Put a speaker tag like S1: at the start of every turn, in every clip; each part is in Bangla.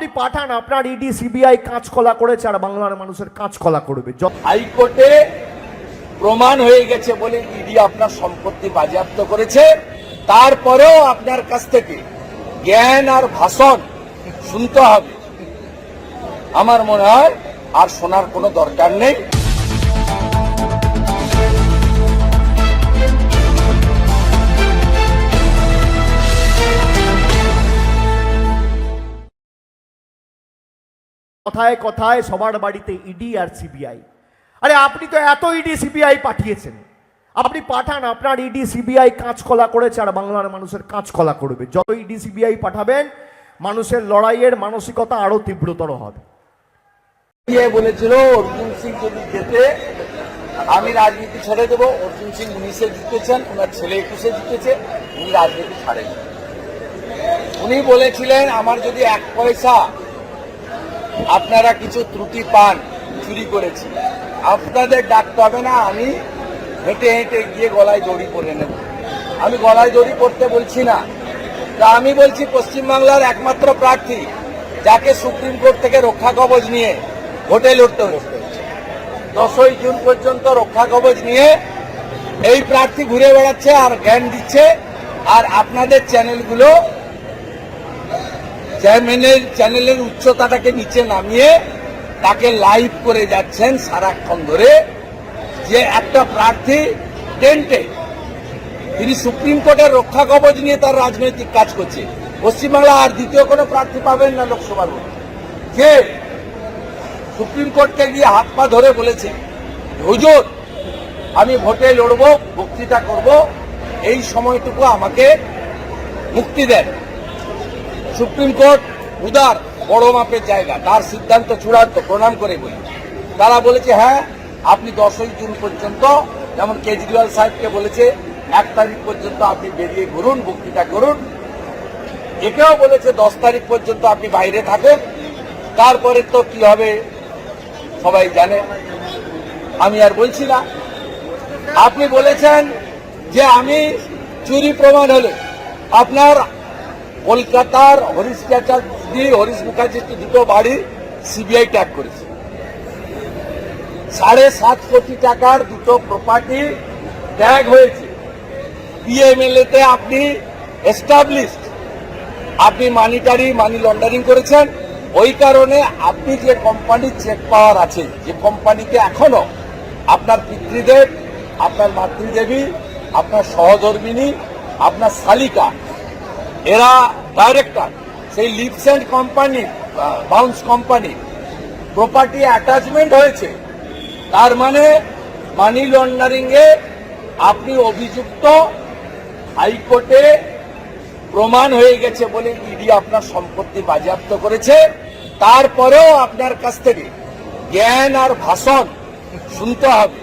S1: আপনি পাঠান, আপনার ইডি সিবিআই কাঁচকলা করেছে আর বাংলার মানুষের কাঁচকলা করবে।
S2: হাইকোর্টে প্রমাণ হয়ে গেছে বলে ইডি আপনার সম্পত্তি বাজেয়াপ্ত করেছে। তারপরেও আপনার কাছ থেকে জ্ঞান আর ভাষণ শুনতে হবে। আমার মনে হয় আর শোনার কোনো দরকার নেই।
S1: কথায় কথায় সবার বাড়িতে ইডি আর সিবিআই আরে আপনি তো এত ইডি সিবিআই পাঠিয়েছেন। আপনি পাঠান, আপনার ইডি সিবিআই কাঁচকলা করেছে আর বাংলার মানুষের কাঁচকলা করবে। যত ইডি সিবিআই পাঠাবেন, মানুষের লড়াইয়ের মানসিকতা আরও তীব্রতর হবে।
S2: বলেছিল, অর্জুন সিং যদি জেতে, আমি রাজনীতি ছেড়ে দেবো। অর্জুন সিং উনিশে জিতেছেন, ওনার ছেলে একুশে জিতেছে, উনি রাজনীতি ছাড়েন উনি বলেছিলেন, আমার যদি এক পয়সা আপনারা কিছু ত্রুটি পান, চুরি করেছি। আপনাদের ডাকতে হবে না, আমি হেঁটে হেঁটে গিয়ে গলায় দড়ি পরে নেব। আমি গলায় দড়ি করতে বলছি না। তা আমি বলছি, পশ্চিমবাংলার একমাত্র প্রার্থী, যাকে সুপ্রিম কোর্ট থেকে রক্ষা কবচ নিয়ে ভোটে লড়তে হয়েছে। দশই জুন পর্যন্ত রক্ষা কবচ নিয়ে এই প্রার্থী ঘুরে বেড়াচ্ছে আর জ্ঞান দিচ্ছে। আর আপনাদের চ্যানেলগুলো চ্যানেলের চ্যানেলের উচ্চতাটাকে নিচে নামিয়ে তাকে লাইভ করে যাচ্ছেন সারাক্ষণ ধরে। যে একটা প্রার্থী টেন্টে, তিনি সুপ্রিম কোর্টের রক্ষা কবচ নিয়ে তার রাজনৈতিক কাজ করছে। পশ্চিমবাংলা আর দ্বিতীয় কোনো প্রার্থী পাবেন না লোকসভার। যে সুপ্রিম কোর্টকে গিয়ে হাত পা ধরে বলেছে, হুজুর, আমি ভোটে লড়বো, বক্তৃতা করব, এই সময়টুকু আমাকে মুক্তি দেন। সুপ্রিম কোর্ট উদার, বড় মাপের জায়গা। তার সিদ্ধান্ত চূড়ান্ত, প্রণাম করে বলি। তারা বলেছে হ্যাঁ আপনি দশই জুন পর্যন্ত, যেমন কেজরিওয়াল সাহেবকে বলেছে, এক তারিখ পর্যন্ত আপনি বেরিয়ে ঘুরুন, বক্তৃতা করুন। একেও বলেছে, দশ তারিখ পর্যন্ত আপনি বাইরে থাকুন। তারপরে তো কি হবে, সবাই জানে। আমি আর বলছি না। আপনি বলেছেন যে আমি চুরি প্রমাণ হলে, আপনার কলকাতার হরিশ চ্যাটার্জি, হরিশ মুখার্জির দুটো বাড়ি সিবিআই ট্যাগ করেছে। সাড়ে সাত কোটি টাকার দুটো প্রপার্টি ট্যাগ হয়েছে। পিএমএলএ তে আপনি এস্টাবলিশড আপনি মানিটারি মানি লন্ডারিং করেছেন। ওই কারণে আপনি যে কোম্পানির চেক পাওয়ার আছে, যে কোম্পানিতে এখনও আপনার পিতৃদেব, আপনার মাতৃদেবী, আপনার সহধর্মিনী, আপনার শালিকা এরা ডাইরেক্টর সেই Leaps and company Bounds company property attachment হয়েছে। তার মানে মানি লন্ডারিং এ আপনি অভিযুক্ত হাইকোর্টে প্রমাণ হয়ে গেছে বলে ইডি আপনার সম্পত্তি বাজেয়াপ্ত করেছে। তারপরেও আপনার কাছ থেকে জ্ঞান আর ভাষণ শুনতে হবে।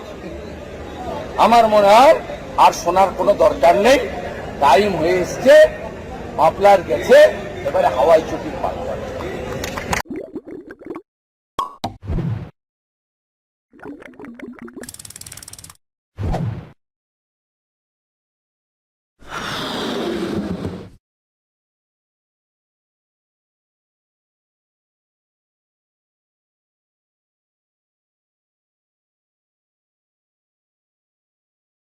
S2: আমার মনে হয় আর শোনার কোনো দরকার নেই। টাইম হয়ে এসছে। মাপলার গেছে এবারে হাওয়াই চুটির পালা